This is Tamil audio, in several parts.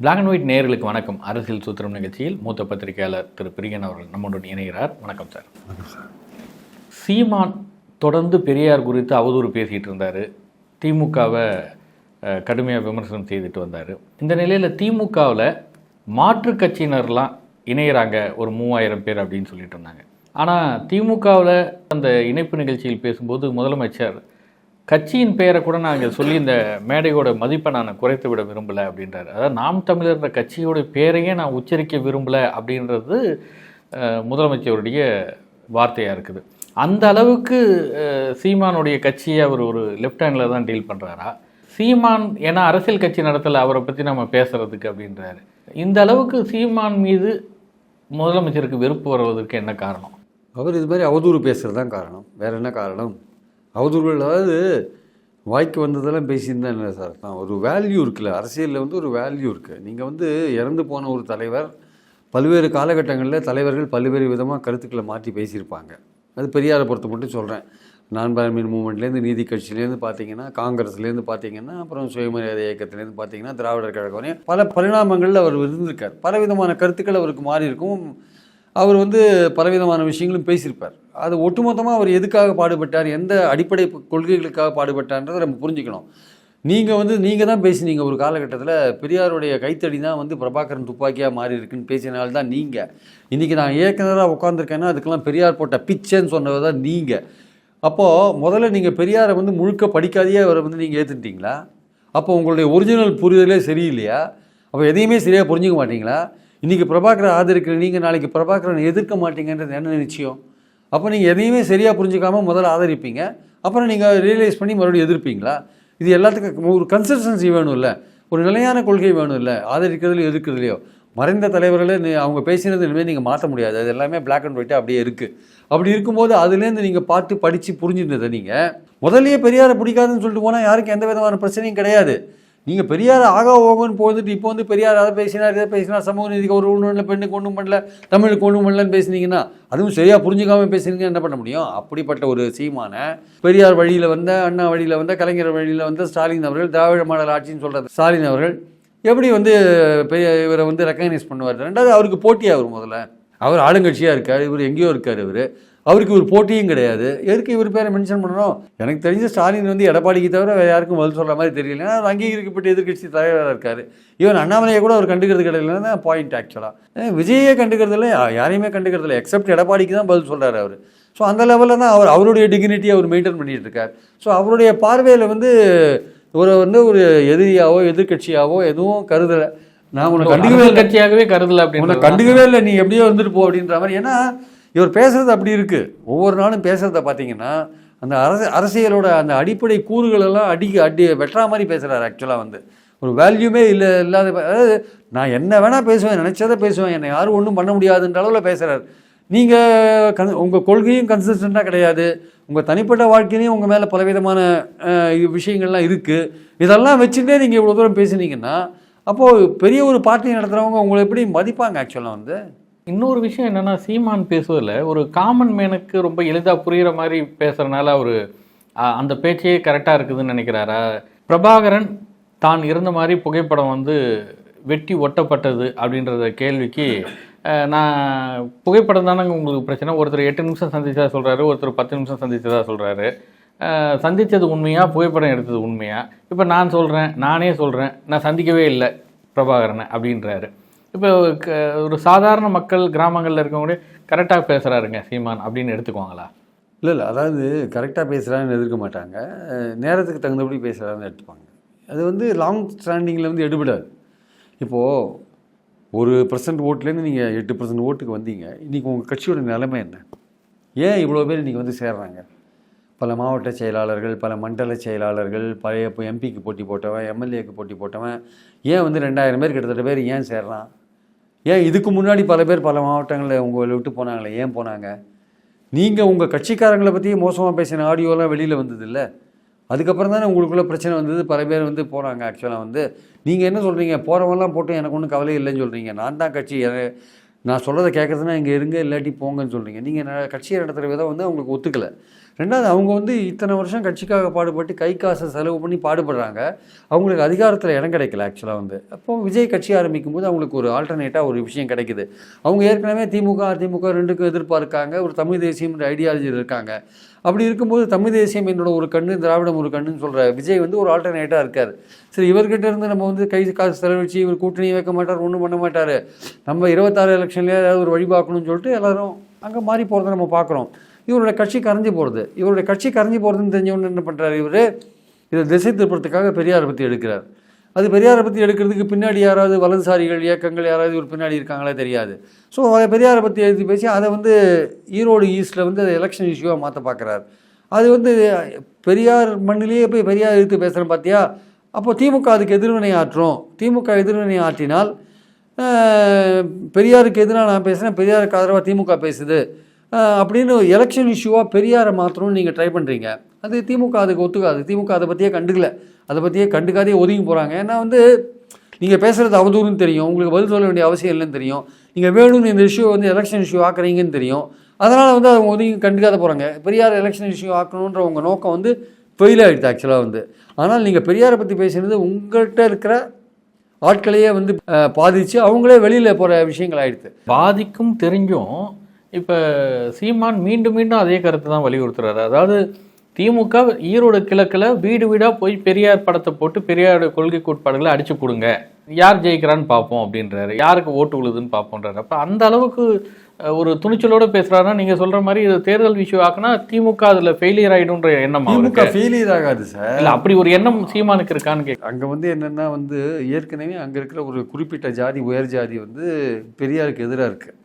பிளாக் அண்ட் ஒயிட் நேயர்களுக்கு வணக்கம். அரசியல் சூத்திரம் நிகழ்ச்சியில் மூத்த பத்திரிகையாளர் திரு பிரியன் அவர்கள் நம்முடன் இணைகிறார். வணக்கம் சார். சீமான் தொடர்ந்து பெரியார் குறித்து அவதூறு பேசிகிட்டு இருந்தார். திமுகவை கடுமையாக விமர்சனம் செய்துட்டு வந்தார். இந்த நிலையில் திமுகவில் மாற்று கட்சியினர்லாம் இணையிறாங்க. ஒரு மூவாயிரம் பேர் அப்படின்னு சொல்லிட்டு இருந்தாங்க. ஆனால் திமுகவில் அந்த இணைப்பு நிகழ்ச்சியில் பேசும்போது முதலமைச்சர் கட்சியின் பெயரை கூட நாங்கள் சொல்லி இந்த மேடையோட மதிப்பை நான் குறைத்து விட விரும்பலை அப்படின்றாரு. அதாவது நாம் தமிழர்ன்ற கட்சியோட பேரையே நான் உச்சரிக்க விரும்பலை அப்படின்றது முதலமைச்சருடைய வார்த்தையாக இருக்குது. அந்த அளவுக்கு சீமானுடைய கட்சியை அவர் ஒரு லெஃப்ட் ஹேண்டில் தான் டீல் பண்ணுறாரா சீமான் ஏன்னா அரசியல் கட்சி நடத்தலை அவரை பற்றி நம்ம பேசுகிறதுக்கு அப்படின்றாரு. இந்த அளவுக்கு சீமான் மீது முதலமைச்சருக்கு வெறுப்பு வருவதற்கு என்ன காரணம்? அவர் இது மாதிரி அவதூறு பேசுகிறது தான் காரணம். வேறு என்ன காரணம்? அவதூறுகள் அதாவது வாய்க்கு வந்ததெல்லாம் பேசியிருந்தா என்ன சார். தான் ஒரு வேல்யூ இருக்குல்ல அரசியலில் வந்து ஒரு வேல்யூ இருக்குது நீங்கள் வந்து இறந்து போன ஒரு தலைவர் பல்வேறு காலகட்டங்களில் தலைவர்கள் பல்வேறு விதமாக கருத்துக்களை மாற்றி பேசியிருப்பாங்க. அது பெரியாரை பொறுத்த மட்டும் சொல்கிறேன் நான் பாரமின் மூமெண்ட்லேருந்து நீதி கட்சியிலேருந்து பார்த்தீங்கன்னா காங்கிரஸ்லேருந்து பார்த்தீங்கன்னா அப்புறம் சுயமரியாதை இயக்கத்துலேருந்து பார்த்தீங்கன்னா திராவிடர் கழகம் வரையும் பல பரிணாமங்களில் அவர் இருந்திருக்கார். பல விதமான கருத்துக்கள் அவருக்கு மாறி இருக்கும். அவர் வந்து பலவிதமான விஷயங்களும் பேசியிருப்பார். அது ஒட்டுமொத்தமாக அவர் எதுக்காக பாடுபட்டார் எந்த அடிப்படை கொள்கைகளுக்காக பாடுபட்டார்ன்றதை நம்ம புரிஞ்சுக்கணும். நீங்கள் வந்து நீங்கள் தான் பேசினீங்க ஒரு காலகட்டத்தில் பெரியாருடைய கைத்தடி தான் வந்து பிரபாகரன் துப்பாக்கியாக மாறி இருக்குன்னு பேசினால்தான் நீங்கள் இன்றைக்கி நான் ஏற்கனவே உட்காந்துருக்கேன்னா அதுக்கெல்லாம் பெரியார் போட்ட பிச்சைன்னு சொன்னது தான் நீங்கள் அப்போது முதல்ல நீங்கள் பெரியாரை வந்து முழுக்க படிக்காதையே அவரை வந்து நீங்கள் ஏற்றுட்டீங்களா அப்போ உங்களுடைய ஒரிஜினல் புரிதலே சரியில்லையா? அப்போ எதையுமே சரியாக புரிஞ்சுக்க மாட்டீங்களா? இன்றைக்கி பிரபாகரன் ஆதரிக்கிற நீங்கள் நாளைக்கு பிரபாகரன் எதிர்க்க மாட்டீங்கன்றது என்ன நிச்சயம்? அப்போ நீங்கள் எதையுமே சரியாக புரிஞ்சுக்காமல் முதல்ல ஆதரிப்பீங்க. அப்புறம் நீங்கள் ரியலைஸ் பண்ணி மறுபடியும் எதிர்ப்பீங்களா? இது எல்லாத்துக்கும் ஒரு கன்சிஸ்டன்சி வேணும்ல. ஒரு நிலையான கொள்கை வேணும் இல்லை ஆதரிக்கிறதுலையோ எதிர்க்கிறதுலையோ. மறைந்த தலைவர்களே அவங்க பேசினது இனிமேல் நீங்கள் மாற்ற முடியாது. அது எல்லாமே பிளாக் அண்ட் ஒயிட்டாக அப்படியே இருக்குது அப்படி இருக்கும்போது அதுலேருந்து நீங்கள் பார்த்து படித்து புரிஞ்சுருந்ததை நீங்கள் முதல்லயே பெரியாரை பிடிக்காதுன்னு சொல்லிட்டு போனால் யாருக்கும் எந்த விதமான பிரச்சனையும் கிடையாது. நீங்கள் பெரியார் ஆகா ஓகோன்னு போந்துட்டு இப்போ வந்து பெரியார் அதை பேசினார் இதை பேசினார் சமூக நீதிக்கு ஒரு ஒன்றும் இல்லை பெண்ணுக்கு ஒன்றும் பண்ணல தமிழுக்கு ஒன்றும் பண்ணலன்னு பேசுனீங்கன்னா அதுவும் சரியாக புரிஞ்சுக்காமல் பேசுனீங்க என்ன பண்ண முடியும்? அப்படிப்பட்ட ஒரு சீமான பெரியார் வழியில் வந்த அண்ணா வழியில் வந்த கலைஞர் வழியில் வந்த ஸ்டாலின் அவர்கள் திராவிட மாடல் ஆட்சின்னு சொல்கிற ஸ்டாலின் அவர்கள் எப்படி வந்து பெரிய இவரை வந்து ரெக்கக்னைஸ் பண்ணுவார்? ரெண்டாவது அவருக்கு போட்டி முதல்ல? அவர் ஆளுங்கட்சியாக இருக்கார் இவர் எங்கேயோ இருக்கார் இவர். அவருக்கு ஒரு போட்டியும் கிடையாது. எதுக்கு இவர் பேரை மென்ஷன் பண்ணணும்? எனக்கு தெரிஞ்ச ஸ்டாலின் வந்து எடப்பாடிக்கு தவிர வேறு யாருக்கும் பதில் சொல்கிற மாதிரி தெரியல. ஏன்னா அவர் அங்கீகரிக்கப்பட்ட எதிர்க்கட்சி தலைவராக இருக்கார். ஈவன் அண்ணாமலையை கூட அவர் கண்டுக்கிறது கிடையாது தான் பாயிண்ட் ஆக்சுவலாக விஜயே கண்டுக்கிறது இல்லை யாரையுமே கண்டுக்கிறது இல்லை எக்ஸப்ட் எடப்பாடிக்கு தான் பதில் சொல்கிறார் அவர். ஸோ அந்த லெவலில் தான் அவர் அவருடைய டிக்னிட்டியை அவர் மெயின்டைன் பண்ணிட்டு இருக்கார். ஸோ அவருடைய பார்வையில் வந்து ஒரு வந்து ஒரு எதிரியாவோ எதிர்க்கட்சியாவோ எதுவும் கருதலை. நான் உன்னை கண்டுக்கவே கட்சியாகவே கருதல அப்படின்னு கண்டுக்கவே இல்லை. நீ எப்படியோ வந்துட்டு போ அப்படின்ற மாதிரி. ஏன்னா இவர் பேசுகிறது அப்படி இருக்குது ஒவ்வொரு நாளும் பேசுகிறத பார்த்தீங்கன்னா அந்த அரசு அரசியலோட அந்த அடிப்படை கூறுகளெல்லாம் அடிக்க அடி அடி வெட்டுறா மாதிரி பேசுகிறார் ஆக்சுவலாக வந்து. ஒரு வேல்யூமே இல்லை இல்லாத அதாவது நான் என்ன வேணால் பேசுவேன் நினச்சதை பேசுவேன் என்னை யாரும் ஒன்றும் பண்ண முடியாதுன்ற அளவில் பேசுகிறார் நீங்கள் கன் உங்கள் கொள்கையும் கன்சிஸ்டண்ட்டாக கிடையாது. உங்கள் தனிப்பட்ட வாழ்க்கையிலையும் உங்கள் மேலே பலவிதமான விஷயங்கள்லாம் இருக்குது இதெல்லாம் வச்சுட்டே நீங்கள் இவ்வளோ தூரம் பேசுனீங்கன்னா அப்போது பெரிய ஒரு பார்ட்டி நடத்துகிறவங்க உங்களை எப்படி மதிப்பாங்க ஆக்சுவலாக வந்து? இன்னொரு விஷயம் என்னென்னா சீமான் பேசுவதில் ஒரு காமன் மேனுக்கு ரொம்ப எளிதாக புரிகிற மாதிரி பேசுகிறனால அவர் அந்த பேச்சே கரெக்டாக இருக்குதுன்னு நினைக்கிறாரா? பிரபாகரன் தான் இருந்த மாதிரி புகைப்படம் வந்து வெட்டி ஒட்டப்பட்டது அப்படின்றத கேள்விக்கு நான் புகைப்படம் தானங்க உங்களுக்கு பிரச்சனை. ஒருத்தர் எட்டு நிமிஷம் சந்தித்ததாக சொல்கிறாரு ஒருத்தர் பத்து நிமிஷம் சந்தித்ததாக சொல்கிறாரு சந்தித்தது உண்மையாக புகைப்படம் எடுத்தது உண்மையாக இப்போ நான் சொல்கிறேன் நானே சொல்கிறேன் நான் சந்திக்கவே இல்லை பிரபாகரனை அப்படின்றாரு. இப்போ ஒரு சாதாரண மக்கள் கிராமங்களில் இருக்கவங்களே கரெக்டாக பேசுகிறாருங்க சீமான் அப்படின்னு எடுத்துக்குவாங்களா? இல்லை இல்லை. அதாவது கரெக்டாக பேசுகிறான்னு எதிர்க்க மாட்டாங்க. நேரத்துக்கு தகுந்தபடி பேசுகிறாருன்னு எடுத்துப்பாங்க. அது வந்து லாங் ஸ்டாண்டிங்கில் வந்து எடுபடாது. இப்போது ஒரு பர்சன்ட் ஓட்டுலேருந்து நீங்கள் எட்டு பர்சன்ட் ஓட்டுக்கு வந்தீங்க. இன்றைக்கி உங்கள் கட்சியோட நிலைமை என்ன? ஏன் இவ்வளோ பேர் இன்றைக்கி வந்து சேர்றாங்க? பல மாவட்ட செயலாளர்கள் பல மண்டல செயலாளர்கள் பழைய இப்போ எம்பிக்கு போட்டி போட்டவன் எம்எல்ஏக்கு போட்டி போட்டவன் ஏன் வந்து ரெண்டாயிரம் பேர் கிட்டத்தட்ட பேர் ஏன் சேர்றான்? ஏன் இதுக்கு முன்னாடி பல பேர் பல மாவட்டங்களில் உங்களை விட்டு போனாங்களே ஏன் போனாங்க? நீங்கள் உங்கள் கட்சிக்காரங்களை பற்றி மோசமாக பேசின ஆடியோலாம் வெளியில் வந்தது இல்லை அதுக்கப்புறம் தானே உங்களுக்குள்ள பிரச்சனை வந்தது. பல பேர் வந்து போகிறாங்க ஆக்சுவலாக வந்து. நீங்கள் என்ன சொல்கிறீங்க போகிறவங்கலாம் போட்டு எனக்கு ஒன்றும் கவலை இல்லைன்னு சொல்கிறீங்க நான் தான் கட்சி நான் சொல்கிறத கேட்குறதுனா இங்கே இருங்க இல்லாட்டி போங்கன்னு சொல்கிறீங்க நீங்கள் கட்சியை நடத்துகிற விதம் வந்து அவங்களுக்கு ஒத்துக்கலை. ரெண்டாவது அவங்க வந்து இத்தனை வருஷம் கட்சிக்காக பாடுபட்டு கை காசை செலவு பண்ணி பாடுபடுறாங்க. அவங்களுக்கு அதிகாரத்தில் இடம் கிடைக்கல ஆக்சுவலாக வந்து. அப்போ விஜய் கட்சி ஆரம்பிக்கும் போது அவங்களுக்கு ஒரு ஆல்டர்னேட்டாக ஒரு விஷயம் கிடைக்குது. அவங்க ஏற்கனவே திமுக அதிமுக ரெண்டுக்கும் எதிர்ப்பாக இருக்காங்க. ஒரு தமிழ் தேசியம்ன்ற ஐடியாலஜியில் இருக்காங்க. அப்படி இருக்கும்போது தமிழ் தேசியம் என்னோட ஒரு கண்ணு திராவிடம் ஒரு கண்ணுன்னு சொல்கிற விஜய் வந்து ஒரு ஆல்டர்னேட்டாக இருக்கார். சரி இவர்கிட்ட இருந்து நம்ம வந்து கை காசு செலவழிச்சு இவர் கூட்டணி வைக்க மாட்டார் ஒன்றும் பண்ண மாட்டார். நம்ம இருபத்தாறு எலெக்ஷன்லேயே ஏதாவது ஒரு வழி பார்க்கணும்னு சொல்லிட்டு எல்லோரும் அங்கே மாறி போகிறத நம்ம பார்க்குறோம். இவருடைய கட்சி கரைஞ்சி போகிறது இவருடைய கட்சி கரைஞ்சி போகிறதுன்னு தெரிஞ்சவொன்னு என்ன பண்ணுறாரு இவர்? இதை திசை திருப்பறதுக்காக பெரியாரை பற்றி எடுக்கிறார். அது பெரியாரை பற்றி எடுக்கிறதுக்கு பின்னாடி யாராவது வலதுசாரிகள் இயக்கங்கள் யாராவது ஒரு பின்னாடி இருக்காங்களே தெரியாது. ஸோ அதை பெரியாரை பற்றி எழுதி பேசி அதை வந்து ஈரோடு ஈஸ்ட்டில் வந்து அதை எலெக்ஷன் இஷ்யூவாக மாற்ற பார்க்குறாரு அது வந்து பெரியார் மண்ணிலேயே போய் பெரியார் எடுத்து பேசுகிறேன் பார்த்தியா அப்போ திமுக அதுக்கு எதிர்வினை ஆற்றும். திமுக எதிர்வினை ஆற்றினால் பெரியாருக்கு எதிராக நான் பேசுகிறேன் பெரியாருக்கு ஆதரவாக திமுக பேசுது. அப்படின்னு எலெக்ஷன் இஷ்யூவாக பெரியாரை மாற்றணும்னு நீங்கள் ட்ரை பண்ணுறீங்க அது திமுக அதுக்கு ஒத்துக்காது. திமுக அதை பற்றியே கண்டுக்கல. அதை பற்றியே கண்டுக்காதே ஒதுங்கி போகிறாங்க ஏன்னா வந்து நீங்கள் பேசுகிறது அவதூறுன்னு தெரியும். உங்களுக்கு பதில் சொல்ல வேண்டிய அவசியம் இல்லைன்னு தெரியும். நீங்கள் வேணும்னு இந்த இஷ்யூ வந்து எலெக்ஷன் இஷ்யூ ஆக்குறீங்கன்னு தெரியும். அதனால் வந்து அவங்க ஒதுங்கி கண்டுக்காத போகிறாங்க பெரியார் எலெக்ஷன் இஷ்யூ ஆக்கணுன்ற உங்கள் நோக்கம் வந்து ஃபெயில் ஆகிடுது ஆக்சுவலாக வந்து. ஆனால் நீங்கள் பெரியாரை பற்றி பேசுகிறது உங்கள்கிட்ட இருக்கிற ஆட்களையே வந்து பாதித்து பாதிச்சு அவங்களே வெளியில் போகிற விஷயங்கள் ஆகிடுது பாதிக்கும் தெரிஞ்சும் இப்போ சீமான் மீண்டும் மீண்டும் அதே கருத்தை தான் வலியுறுத்துறாரு. அதாவது திமுக ஈரோடு கிழக்கில் வீடு வீடாக போய் பெரியார் படத்தை போட்டு பெரியாரோட கொள்கை கோட்பாடுகளை அடிச்சு கொடுங்க யார் ஜெயிக்கிறான்னு பார்ப்போம் அப்படின்றாரு. யாருக்கு ஓட்டு விழுதுன்னு பார்ப்போன்றாரு அப்போ அந்த அளவுக்கு ஒரு துணிச்சலோட பேசுறாருன்னா நீங்கள் சொல்ற மாதிரி இது தேர்தல் விஷயம் ஆக்குனா திமுக அதில் ஃபெயிலியர் ஆயிடும்ன்ற எண்ணம் திமுக ஃபெயிலியர் ஆகாது சார். இல்லை அப்படி ஒரு எண்ணம் சீமானுக்கு இருக்கான்னு கேட்க அங்கே வந்து என்னென்னா வந்து ஏற்கனவே அங்கே இருக்கிற ஒரு குறிப்பிட்ட ஜாதி உயர் ஜாதி வந்து பெரியாருக்கு எதிராக இருக்குது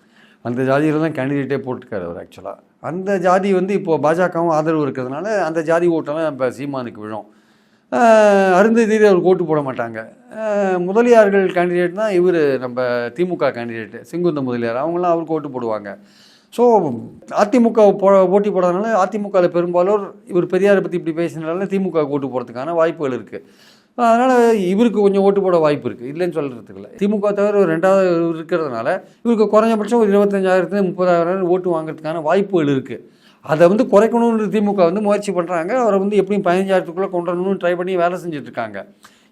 அந்த ஜாதியில் தான் கேண்டிடேட்டே போட்டிருக்காரு அவர் ஆக்சுவலாக அந்த ஜாதி வந்து இப்போது பாஜகவும் ஆதரவு இருக்கிறதுனால அந்த ஜாதி ஓட்டெல்லாம் இப்போ சீமானுக்கு விழும். ஆஹ் அருந்ததியில் அவர் ஓட்டு போட மாட்டாங்க. முதலியார்கள் கேண்டிடேட் தான் இவர் நம்ம திமுக கேண்டிடேட்டு செங்குந்த முதலியார் அவங்களாம் அவருக்கு ஓட்டு போடுவாங்க. ஸோ அதிமுக போ போட்டி போடாதனால அதிமுகவில் பெரும்பாலோர் இவர் பெரியாரை பற்றி இப்படி பேசினால திமுக ஓட்டு போடுறதுக்கான வாய்ப்புகள் இருக்குது அதனால் இவருக்கு கொஞ்சம் ஓட்டு போட வாய்ப்பு இருக்குது இல்லைன்னு சொல்கிறதுக்கு இல்லை. திமுக தவிர ஒரு ரெண்டாவது இருக்கிறதுனால இவருக்கு குறைஞ்சபட்சம் ஒரு இருபத்தஞ்சாயிரத்து முப்பதாயிரம் ஓட்டு வாங்குறதுக்கான வாய்ப்புகள் இருக்குது அதை வந்து குறைக்கணும்னு திமுக வந்து முயற்சி பண்ணுறாங்க அவரை வந்து எப்படியும் பதினஞ்சாயிரத்துக்குள்ளே கொண்டு வரணும்னு ட்ரை பண்ணி வேலை செஞ்சுட்ருக்காங்க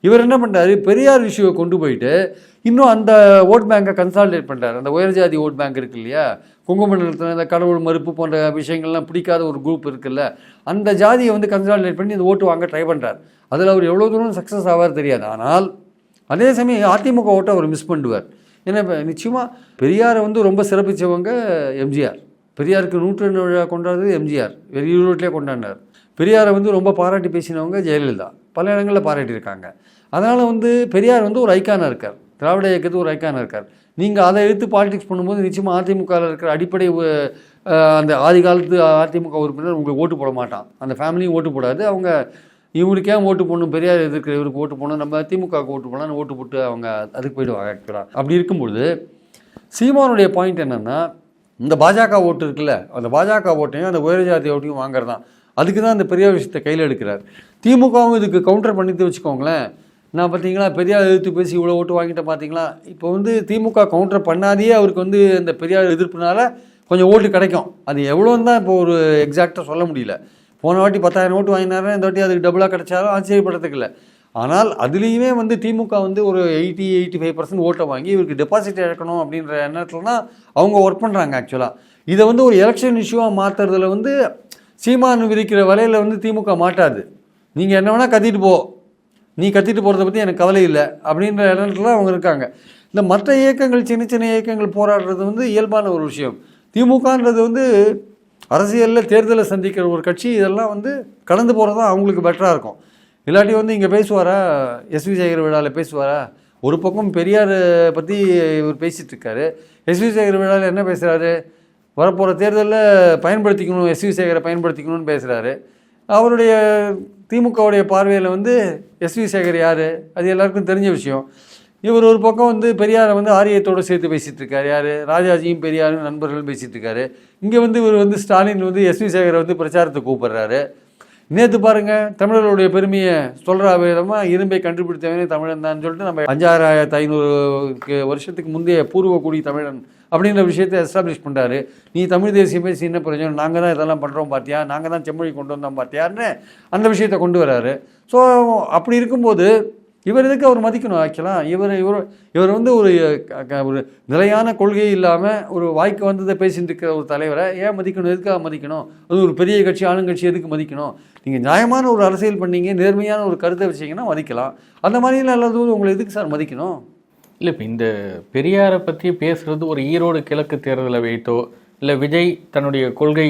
இவர் என்ன பண்ணுறாரு பெரியார் இஷ்யூவை கொண்டு போயிட்டு இன்னும் அந்த ஓட் பேங்கை கன்சால்டேட் பண்ணுறாரு அந்த உயர்ஜாதி ஓட் பேங்க் இருக்கு இல்லையா குங்குமண்டலத்தில் இந்த கடவுள் மறுப்பு போன்ற விஷயங்கள்லாம் பிடிக்காத ஒரு குரூப் இருக்குல்ல. அந்த ஜாதியை வந்து கன்சால்டேட் பண்ணி இந்த ஓட்டு வாங்க ட்ரை பண்ணுறார் அதில் அவர் எவ்வளோ தூரம் சக்ஸஸ் ஆவார் தெரியாது. ஆனால் அதே சமயம் அதிமுக ஓட்டை அவர் மிஸ் பண்ணுவார். ஏன்னா இப்போ நிச்சயமாக பெரியாரை வந்து ரொம்ப சிறப்பித்தவங்க எம்ஜிஆர். பெரியாருக்கு நூற்றாண்டு விழா கொண்டாடுறது எம்ஜிஆர். வெளியூர்லேயே கொண்டாடினார். பெரியாரை வந்து ரொம்ப பாராட்டி பேசினவங்க ஜெயலலிதா. பல இடங்களில் பாராட்டியிருக்காங்க. அதனால் வந்து பெரியார் வந்து ஒரு ஐக்கானாக இருக்கார். திராவிட இயக்கத்துக்கு ஒரு ஐக்கானாக இருக்கார். நீங்கள் அதை எடுத்து பாலிடிக்ஸ் பண்ணும்போது நிச்சயமாக அதிமுகவில் இருக்கிற அடிப்படை அந்த ஆதி காலத்து அதிமுக உறுப்பினர் உங்களுக்கு ஓட்டு போட மாட்டான். அந்த ஃபேமிலியும் ஓட்டு போடாது. அவங்க இவங்களுக்கே ஓட்டு போடணும் பெரியார் எதிர்க்கிற இவருக்கு ஓட்டு போடணும் நம்ம திமுகவுக்கு ஓட்டு போடலாம் ஓட்டு போட்டு அவங்க அதுக்கு போயிடுவாங்க ஆக்சுவலாக அப்படி இருக்கும்பொழுது சீமானுடைய பாயிண்ட் என்னென்னா இந்த பாஜக ஓட்டு இருக்குல்ல அந்த பாஜக ஓட்டையும் அந்த உயர் ஜாதி ஓட்டையும் வாங்குறது தான் அதுக்கு தான் அந்த பெரிய விஷயத்தை கையில் எடுக்கிறார். திமுகவும் இதுக்கு கவுண்டர் பண்ணிட்டு வச்சுக்கோங்களேன். நான் பார்த்தீங்களா பெரியார் எதிர்த்து பேசி இவ்வளோ ஓட்டு வாங்கிட்ட பார்த்தீங்களா? இப்போ வந்து திமுக கவுண்டர் பண்ணாதே அவருக்கு வந்து இந்த பெரியார் எதிர்ப்புனால கொஞ்சம் ஓட்டு கிடைக்கும். அது எவ்வளோன்னு தான் இப்போ ஒரு எக்ஸாக்டாக சொல்ல முடியல. போன வாட்டி பத்தாயிரம் ஓட்டு வாங்கினாரு இந்த வாட்டி அதுக்கு டபுளாக கிடைச்சாலும் ஆச்சரியப்படுறதுக்கு இல்லை. ஆனால் அதுலேயுமே வந்து திமுக வந்து ஒரு எயிட்டி எயிட்டி ஃபைவ் பர்சன்ட் ஓட்டை வாங்கி இவருக்கு டெபாசிட் இழக்கணும் அப்படின்ற எண்ணத்துலனா அவங்க ஒர்க் பண்ணுறாங்க ஆக்சுவலாக இதை வந்து ஒரு எலெக்ஷன் இஷ்யூவாக மாற்றுறதுல வந்து சீமான் விதிக்கிற வலையில் வந்து திமுக மாட்டாது. நீங்கள் என்ன வேணால் கத்திட்டு போ. நீ கத்திட்டு போகிறத பற்றி எனக்கு கவலை இல்லை அப்படின்ற இடத்துல அவங்க இருக்காங்க. இந்த மற்ற இயக்கங்கள் சின்ன சின்ன இயக்கங்கள் போராடுறது வந்து இயல்பான ஒரு விஷயம். திமுகன்றது வந்து அரசியலில் தேர்தலை சந்திக்கிற ஒரு கட்சி இதெல்லாம் வந்து கடந்து போகிறது தான் அவங்களுக்கு பெட்டராக இருக்கும். இல்லாட்டி வந்து இங்கே பேசுவாரா? எஸ்வி சேகர் விழாவில் பேசுவாரா? ஒரு பக்கம் பெரியார் பற்றி இவர் பேசிகிட்டு இருக்காரு. எஸ்வி சேகர் விழாவில் என்ன பேசுகிறாரு வரப்போகிற தேர்தலில் பயன்படுத்திக்கணும் எஸ்வி சேகரை பயன்படுத்திக்கணும்னு பேசுகிறாரு அவருடைய திமுகவுடைய பார்வையில் வந்து எஸ்வி சேகர் யார்? அது எல்லாருக்கும் தெரிஞ்ச விஷயம். இவர் ஒரு பக்கம் வந்து பெரியாரை வந்து ஆரியத்தோடு சேர்த்து பேசிகிட்டு இருக்காரு. யார்? ராஜாஜியும் பெரியாரும் நண்பர்களும் பேசிகிட்டு இருக்காரு. இங்கே வந்து இவர் வந்து ஸ்டாலின் வந்து எஸ்வி சேகரை வந்து பிரச்சாரத்தை கூப்பிடுறாரு. நேற்று பாருங்கள் தமிழர்களுடைய பெருமையை சொல்கிற விதமாக இரும்பை கண்டுபிடித்தவனே தமிழன் தான் சொல்லிட்டு நம்ம அஞ்சாயிரத்து ஐநூறு வருஷத்துக்கு முந்தைய பூர்வக்குடி தமிழன் அப்படிங்கிற விஷயத்தை எஸ்டாப்ளிஷ் பண்ணுறாரு நீ தமிழ் தேசியம் பேசி என்ன பிரயோஜனம்? நாங்கள் தான் இதெல்லாம் பண்ணுறோம் பார்த்தியா நாங்கள் தான் செம்மொழி கொண்டு வந்தோம் பார்த்தியான்னு அந்த விஷயத்தை கொண்டு வராரு. ஸோ அப்படி இருக்கும்போது இவர் எதுக்கு அவர் மதிக்கணும்? ஆக்சுவலாக இவர் இவர் இவர் வந்து ஒரு க- க- ஒரு நிலையான கொள்கை இல்லாமல் ஒரு வாய்க்கு வந்ததை பேசிட்டு இருக்கிற ஒரு தலைவரை ஏன் மதிக்கணும்? எதுக்காக மதிக்கணும்? அது ஒரு பெரிய கட்சி ஆளுங்கட்சி எதுக்கு மதிக்கணும்? நீங்கள் நியாயமான ஒரு அரசியல் பண்ணீங்க நேர்மையான ஒரு கருத்தை வச்சிங்கன்னா மதிக்கலாம். அந்த மாதிரிலாம் இல்லாதபோது உங்களை எதுக்கு சார் மதிக்கணும்? இல்லை இப்போ இந்த பெரியாரை பற்றி பேசுகிறது ஒரு ஈரோடு கிழக்கு தேர்தலை வைத்தோ இல்லை விஜய் தன்னுடைய கொள்கை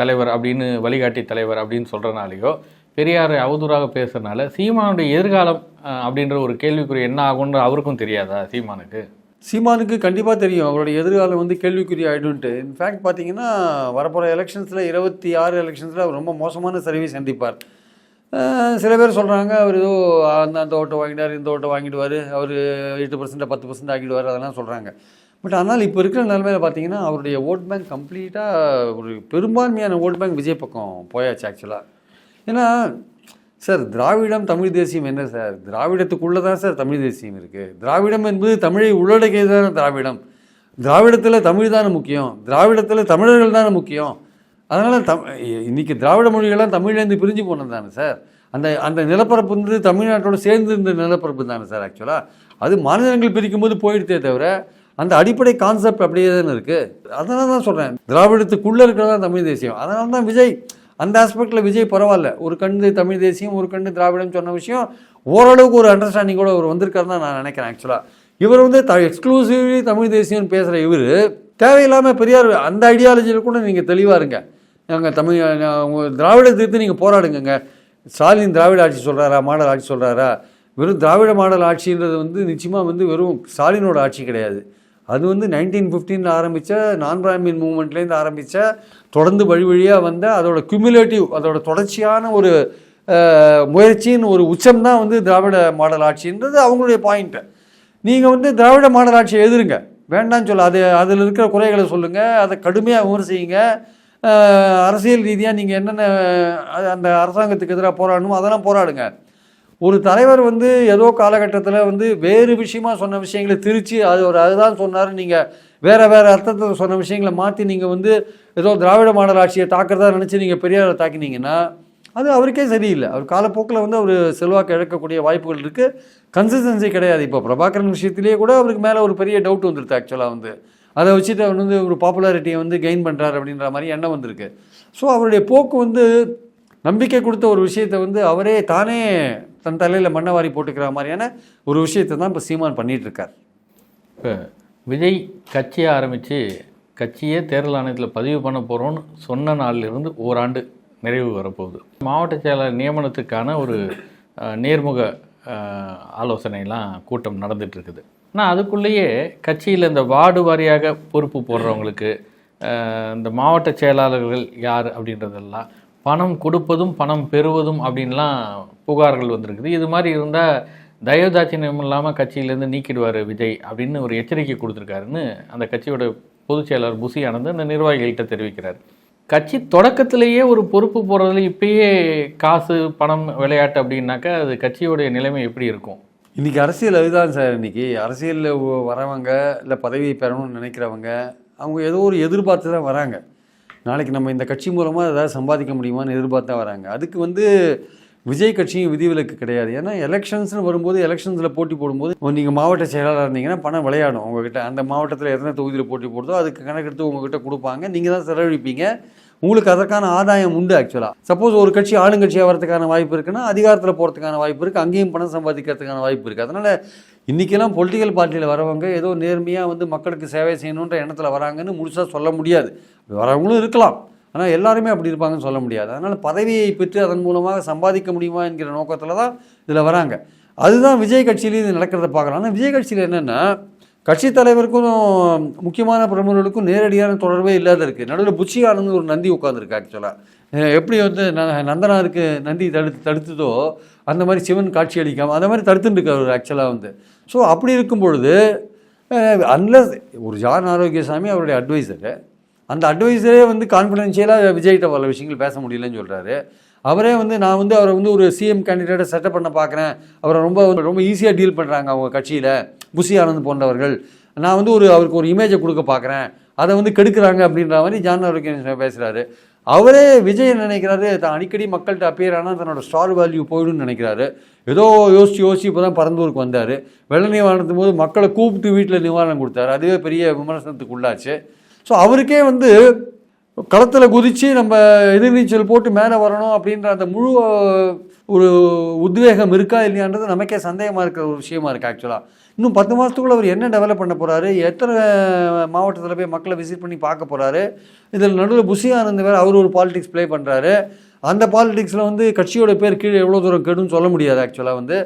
தலைவர் அப்படின்னு வழிகாட்டி தலைவர் அப்படின்னு சொல்கிறனாலையோ பெரியாரை அவதூறாக பேசுகிறனால சீமானுடைய எதிர்காலம் அப்படின்ற ஒரு கேள்விக்குறி என்ன ஆகும்னு அவருக்கும் தெரியாதா சீமானுக்கு? சீமானுக்கு கண்டிப்பாக தெரியும். அவருடைய எதிர்காலம் வந்து கேள்விக்குறி ஆகிடும்ட்டு இன்ஃபேக்ட் பார்த்தீங்கன்னா வரப்போகிற எலெக்ஷன்ஸில் இருபத்தி ஆறு எலெக்ஷன்ஸில் அவர் ரொம்ப மோசமான சர்வீஸ் சந்திப்பார். சில பேர் சொல்கிறாங்க அவர் ஏதோ அந்த அந்த ஓட்டை வாங்கிட்டார் இந்த ஓட்டை வாங்கிடுவார் அவர் எட்டு பர்சன்ட் பத்து பர்சன்ட் ஆகிடுவார் அதெல்லாம் சொல்கிறாங்க பட் ஆனால் இப்போ இருக்கிற நிலைமையில் பார்த்தீங்கன்னா அவருடைய ஓட் பேங்க் கம்ப்ளீட்டாக ஒரு பெரும்பான்மையான ஓட் பேங்க் விஜய் பக்கம் போயாச்சு ஆக்சுவலாக ஏன்னா சார் திராவிடம் தமிழ் தேசியம் என்ன சார்? திராவிடத்துக்குள்ளே தான் சார் தமிழ் தேசியம் இருக்குது திராவிடம் என்பது தமிழை உள்ளடக்கியது தானே திராவிடம். திராவிடத்தில் தமிழ் தானே முக்கியம். திராவிடத்தில் தமிழர்கள் தானே முக்கியம். அதனால் தம் இன்னைக்கு திராவிட மொழிகள்லாம் தமிழ்லேருந்து பிரிஞ்சு போனது தானே சார். அந்த அந்த நிலப்பரப்பு வந்து தமிழ்நாட்டோட சேர்ந்து இருந்த நிலப்பரப்பு தானே சார் ஆக்சுவலாக அது மாநிலங்கள் பிரிக்கும் போது போயிடுதே தவிர அந்த அடிப்படை கான்செப்ட் அப்படியே தானே இருக்குது அதனால தான் சொல்கிறேன் திராவிடத்துக்குள்ளே இருக்கிறதா தமிழ் தேசியம். அதனால தான் விஜய் அந்த ஆஸ்பெக்டில் விஜய் பரவாயில்ல. ஒரு கண்டு தமிழ் தேசியம் ஒரு கண்டு திராவிடம் சொன்ன விஷயம் ஓரளவுக்கு ஒரு அண்டர்ஸ்டாண்டிங்கோட அவர் வந்திருக்காருன்னு தான் நான் நினைக்கிறேன் ஆக்சுவலாக இவர் வந்து த எக்ஸ்க்ளூசிவ்லி தமிழ் தேசியம்னு பேசுகிற இவர் தேவையில்லாமல் பெரியார் அந்த ஐடியாலஜியில் கூட நீங்கள் தெளிவாக இருங்க. நாங்கள் தமிழ் உங்கள் உங்க திராவிடத்தை நீங்கள் போராடுங்கங்க. ஸ்டாலின் திராவிட ஆட்சி சொல்கிறாரா மாடல் ஆட்சி சொல்கிறாரா வெறும் திராவிட மாடல் ஆட்சின்றது வந்து நிச்சயமாக வந்து வெறும் ஸ்டாலினோட ஆட்சி கிடையாது. அது வந்து நைன்டீன் ஃபிஃப்டீனில் ஆரம்பித்த நான் பிராமின் மூவ்மெண்ட்லேருந்து ஆரம்பித்த தொடர்ந்து வழி வழியாக வந்த அதோட குமுலேட்டிவ் அதோட தொடர்ச்சியான ஒரு முயற்சின்னு முயற்சியின் ஒரு உச்சம் தான் வந்து திராவிட மாடல் ஆட்சின்றது அவங்களுடைய பாயிண்ட்டு நீங்கள் வந்து திராவிட மாடல் ஆட்சியை எதிருங்க வேண்டாம்னு சொல்ல அது அதில் இருக்கிற குறைகளை சொல்லுங்கள் அதை கடுமையாக விமர்சிங்க. அரசியல் ரீதியாக நீங்கள் என்னென்ன அந்த அரசாங்கத்துக்கு எதிராக போராடணுமோ அதெல்லாம் போராடுங்க. ஒரு தலைவர் வந்து ஏதோ காலகட்டத்தில் வந்து வேறு விஷயமா சொன்ன விஷயங்களை திரிச்சு அது ஒரு அதுதான் சொன்னார். நீங்கள் வேறு வேறு அர்த்தத்தில் சொன்ன விஷயங்களை மாற்றி நீங்கள் வந்து ஏதோ திராவிட மாடல் ஆட்சியை தாக்குறதா நினச்சி நீங்கள் பெரியாரை தாக்கினீங்கன்னா அது அவருக்கே சரியில்லை. அவர் காலப்போக்கில் வந்து அவர் செல்வாக்கு இழக்கக்கூடிய வாய்ப்புகள் இருக்குது கன்சிஸ்டன்சி கிடையாது. இப்போ பிரபாகரன் விஷயத்திலேயே கூட அவருக்கு மேலே ஒரு பெரிய டவுட் வந்துருது ஆக்சுவலாக வந்து. அதை வச்சுட்டு அவர் வந்து ஒரு பாப்புலாரிட்டியை வந்து கெயின் பண்ணுறாரு அப்படின்ற மாதிரி எண்ணம் வந்திருக்கு. ஸோ அவருடைய போக்கு வந்து நம்பிக்கை கொடுத்த ஒரு விஷயத்தை வந்து அவரே தானே தன் தலையில் மண்ணை வாரி போட்டுக்கிற மாதிரியான ஒரு விஷயத்தை தான் இப்போ சீமான் பண்ணிகிட்ருக்கார் இருக்கார். இப்போ விஜய் கட்சியை ஆரம்பித்து கட்சியே தேர்தல் ஆணையத்தில் பதிவு பண்ண போகிறோன்னு சொன்ன நாளிலிருந்து ஓராண்டு நிறைவு வரப்போகுது. மாவட்ட செயலாளர் நியமனத்துக்கான ஒரு நேர்முக ஆலோசனைலாம் கூட்டம் நடந்துட்டு இருக்குது. ஆனால் அதுக்குள்ளேயே கட்சியில் இந்த வார்டு வாரியாக பொறுப்பு போடுறவங்களுக்கு இந்த மாவட்ட செயலாளர்கள் யார் அப்படின்றதெல்லாம் பணம் கொடுப்பதும் பணம் பெறுவதும் அப்படின்லாம் புகார்கள் வந்திருக்குது. இது மாதிரி இருந்தால் தயவுதாட்சியம் இல்லாமல் கட்சியிலேருந்து நீக்கிடுவார் விஜய் அப்படின்னு ஒரு எச்சரிக்கை கொடுத்துருக்காருன்னு அந்த கட்சியோட பொதுச் செயலாளர் புசி ஆனந்த் அந்த நிர்வாகிகள்கிட்ட தெரிவிக்கிறார். கட்சி தொடக்கத்திலேயே ஒரு பொறுப்பு போகிறதுல இப்பயே காசு பணம் விளையாட்டு அப்படின்னாக்கா அது கட்சியோடைய நிலைமை எப்படி இருக்கும்? இன்னைக்கு அரசியல் அதுதான் சார். இன்னைக்கு அரசியலில் வரவங்க இல்லை பதவி பெறணும்னு நினைக்கிறவங்க அவங்க ஏதோ ஒரு எதிர்பார்த்து தான் வராங்க. நாளைக்கு நம்ம இந்த கட்சி மூலமாக ஏதாவது சம்பாதிக்க முடியுமான்னு எதிர்பார்த்து தான் வராங்க. அதுக்கு வந்து விஜய் கட்சியும் விதிவிலக்கு கிடையாது. ஏன்னா எலெக்ஷன்ஸ்னு வரும்போது எலெக்ஷன்ஸில் போட்டி போடும்போது நீங்கள் மாவட்ட செயலாளர் இருந்தீங்கன்னா பணம் விளையாடும். உங்ககிட்ட அந்த மாவட்டத்தில் எத்தனை தொகுதியில் போட்டி போடுதோ அதுக்கு கணக்கெடுத்து உங்ககிட்ட கொடுப்பாங்க. நீங்கள் தான் செலவழிப்பீங்க. உங்களுக்கு அதற்கான ஆதாயம் உண்டு ஆக்சுவலாக சப்போஸ் ஒரு கட்சி ஆளுங்கட்சியாக வரதுக்கான வாய்ப்பு இருக்குன்னா அதிகாரத்தில் போகிறதுக்கான வாய்ப்பு இருக்குது அங்கேயும் பணம் சம்பாதிக்கிறதுக்கான வாய்ப்பு இருக்குது அதனால் இன்றைக்கெல்லாம் பொலிட்டிக்கல் பார்ட்டியில் வரவங்க ஏதோ நேர்மையாக வந்து மக்களுக்கு சேவை செய்யணுன்ற எண்ணத்தில் வராங்கன்னு முழுசாக சொல்ல முடியாது. வரவங்களும் இருக்கலாம். ஆனால் எல்லாருமே அப்படி இருப்பாங்கன்னு சொல்ல முடியாது. அதனால் பதவியை பெற்று அதன் மூலமாக சம்பாதிக்க முடியுமா என்கிற நோக்கத்தில் தான் இதில் வராங்க. அதுதான் விஜய் கட்சியிலேயும் இது நடக்கிறத பார்க்கலாம் ஆனால் விஜய் கட்சியில் என்னென்னா கட்சி தலைவருக்கும் முக்கியமான பிரமுகர்களுக்கும் நேரடியான தொடர்பே இல்லாத இருக்குது நடுவில் புச்சி ஆனந்த் ஒரு நந்தி உட்காந்துருக்கு ஆக்சுவலாக எப்படி வந்து ந- நந்தனாருக்கு நந்தி தடுத்து தடுத்ததோ அந்த மாதிரி சிவன் காட்சி அளிக்காமல் அந்த மாதிரி தடுத்துட்டுருக்காரு ஆக்சுவலாக வந்து. ஸோ அப்படி இருக்கும் பொழுது அன்லஸ் ஒரு ஜான் ஆரோக்கியசாமி அவருடைய அட்வைசரு அந்த அட்வைசரே வந்து கான்ஃபிடென்ஷியலாக விஜய்கிட்ட பல விஷயங்கள் பேச முடியலன்னு சொல்கிறாரு அவரே வந்து நான் வந்து அவரை வந்து ஒரு சிஎம் கேண்டிடேட்டை செட்டப் பண்ண பார்க்குறேன் அவரை ரொம்ப ரொம்ப ஈஸியாக டீல் பண்ணுறாங்க அவங்க கட்சியில். புஷி ஆனந்த் போன்றவர்கள். நான் வந்து ஒரு அவருக்கு ஒரு இமேஜை கொடுக்க பார்க்குறேன் அதை வந்து கெடுக்குறாங்க அப்படின்ற மாதிரி ஜான் ஆரோக்கியம் பேசுகிறாரு அவரே விஜய் நினைக்கிறாரு தான் அடிக்கடி மக்கள்கிட்ட அப்பியர் ஆனால் தன்னோட ஸ்டார் வேல்யூ போயிடும்னு நினைக்கிறாரு. ஏதோ யோசிச்சு யோசிச்சு இப்போ தான் பரந்தூருக்கு வந்தார். வெள்ள நிவாரணத்தும் போது மக்களை கூப்பிட்டு வீட்டில் நிவாரணம் கொடுத்தாரு. அதுவே பெரிய விமர்சனத்துக்கு உள்ளாச்சு. ஸோ அவருக்கே வந்து களத்தில் குதித்து நம்ம எதிர்நீச்சல் போட்டு மேலே வரணும் அப்படின்ற அந்த முழு ஒரு உத்வேகம் இருக்கா இல்லையான்றது நமக்கே சந்தேகமாக இருக்கிற ஒரு விஷயமா இருக்குது ஆக்சுவலாக இன்னும் பத்து மாதத்துக்குள்ளே அவர் என்ன டெவலப் பண்ண போகிறாரு எத்தனை மாவட்டத்தில் போய் மக்களை விசிட் பண்ணி பார்க்க போகிறாரு இதில் நடுவில் புஷி ஆனந்த் வேறு அவர் ஒரு பாலிடிக்ஸ் ப்ளே பண்ணுறாரு அந்த பாலிடிக்ஸில் வந்து கட்சியோட பேர் கீழே எவ்வளோ தூரம் கெடுன்னு சொல்ல முடியாது ஆக்சுவலாக வந்து.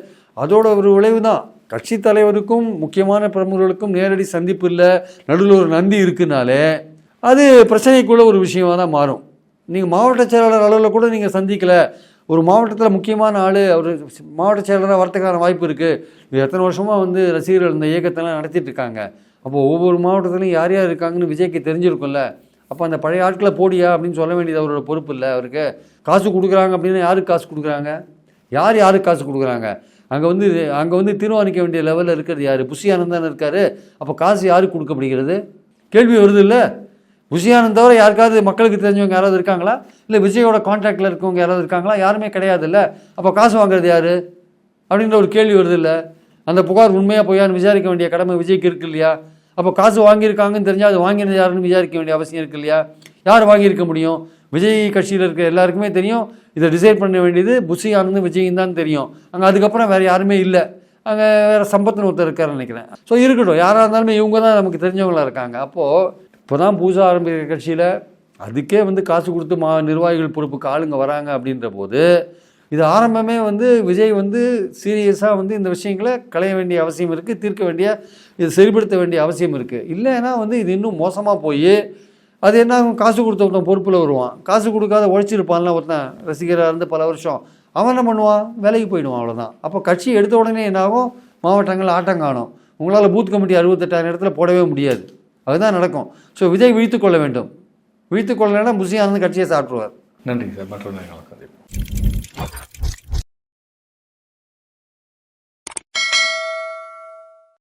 அதோட ஒரு விளைவு தான். கட்சி தலைவருக்கும் முக்கியமான பிரமுகர்களுக்கும் நேரடி சந்திப்பு இல்லை. நடுவில் ஒரு நந்தி இருக்குனாலே அது பிரச்சனைக்குள்ள ஒரு விஷயமா தான் மாறும். நீங்கள் மாவட்ட செயலாளர் அளவில் கூட நீங்கள் சந்திக்கலை. ஒரு மாவட்டத்தில் முக்கியமான ஆள் அவர் மாவட்ட செயலராக வரத்துக்கான வாய்ப்பு இருக்குது எத்தனை வருஷமாக வந்து ரசிகர்கள் இந்த இயக்கத்தெல்லாம் நடத்திட்டு இருக்காங்க. அப்போ ஒவ்வொரு மாவட்டத்துலையும் யார் யார் இருக்காங்கன்னு விஜய்க்கு தெரிஞ்சிருக்கும்ல. அப்போ அந்த பழைய ஆட்களை போடியா அப்படின்னு சொல்ல வேண்டியது அவரோட பொறுப்பு இல்லை. அவருக்கு காசு கொடுக்குறாங்க அப்படின்னா யாருக்கு காசு கொடுக்குறாங்க? யார் யாருக்கு காசு கொடுக்குறாங்க? அங்கே வந்து அங்கே வந்து தீர்மானிக்க வேண்டிய லெவலில் இருக்கிறது யார்? புஷி ஆனந்த் இருக்கார். அப்போ காசு யாருக்கு கொடுக்கப்படுகிறது? கேள்வி வருது இல்லை? விஜயானந்த் தவிர யாருக்காவது மக்களுக்கு தெரிஞ்சவங்க யாராவது இருக்காங்களா? இல்லை விஜயோட கான்டாக்டில் இருக்கவங்க யாராவது இருக்காங்களா? யாருமே கிடையாது இல்லை அப்போ காசு வாங்குறது யார்? அப்படின்ற ஒரு கேள்வி வருது இல்லை. அந்த புகார் உண்மையாக பொய்யான்னு விசாரிக்க வேண்டிய கடமை விஜய்க்கு இருக்கு இல்லையா? அப்போ காசு வாங்கியிருக்காங்கன்னு தெரிஞ்சால் அது வாங்கினது யாருன்னு விசாரிக்க வேண்டிய அவசியம் இருக்கு இல்லையா? யார் வாங்கியிருக்க முடியும்? விஜய் கட்சியில் இருக்கிற எல்லாருக்குமே தெரியும். இதை டிசைட் பண்ண வேண்டியது புஷி ஆனந்த் தான் தெரியும். அங்கே அதுக்கப்புறம் வேறு யாருமே இல்லை. அங்கே வேறு சம்பத்துன்னு ஒருத்தர் இருக்காருன்னு நினைக்கிறேன். ஸோ இருக்கட்டும். யாராக இருந்தாலுமே இவங்க தான் நமக்கு தெரிஞ்சவங்களா இருக்காங்க. அப்போது இப்போ தான் பூஜா ஆரம்பிக்கிற கட்சியில் அதுக்கே வந்து காசு கொடுத்து மா நிர்வாகிகள் பொறுப்புக்கு ஆளுங்க வராங்க அப்படின்ற போது இது ஆரம்பமே வந்து விஜய் வந்து சீரியஸாக வந்து இந்த விஷயங்களை களைய வேண்டிய அவசியம் இருக்குது தீர்க்க வேண்டிய இது சரிப்படுத்த வேண்டிய அவசியம் இருக்குது இல்லைன்னா வந்து இது இன்னும் மோசமாக போய் அது என்ன ஆகும்? காசு கொடுத்த ஒருத்தன் பொறுப்பில் வருவான். காசு கொடுக்காத உழைச்சிருப்பான்ல ஒருத்தன் ரசிகராக இருந்து பல வருஷம். அவன் என்ன பண்ணுவான்? வேலைக்கு போயிடுவான் அவ்வளோதான் அப்போ கட்சி எடுத்த உடனே என்னாகும் மாவட்டங்கள் ஆட்டம் காணும். உங்களால் பூத் கமிட்டி அறுபத்தெட்டாயிரம் இடத்துல போடவே முடியாது. அதுதான் நடக்கும். ஸோ விஜய் விழித்து கொள்ள வேண்டும். விழித்து கொள்ளலைன்னா முசியானந்த் கட்சியை சாப்பிடுவார். நன்றி சார். மற்ற நேரம்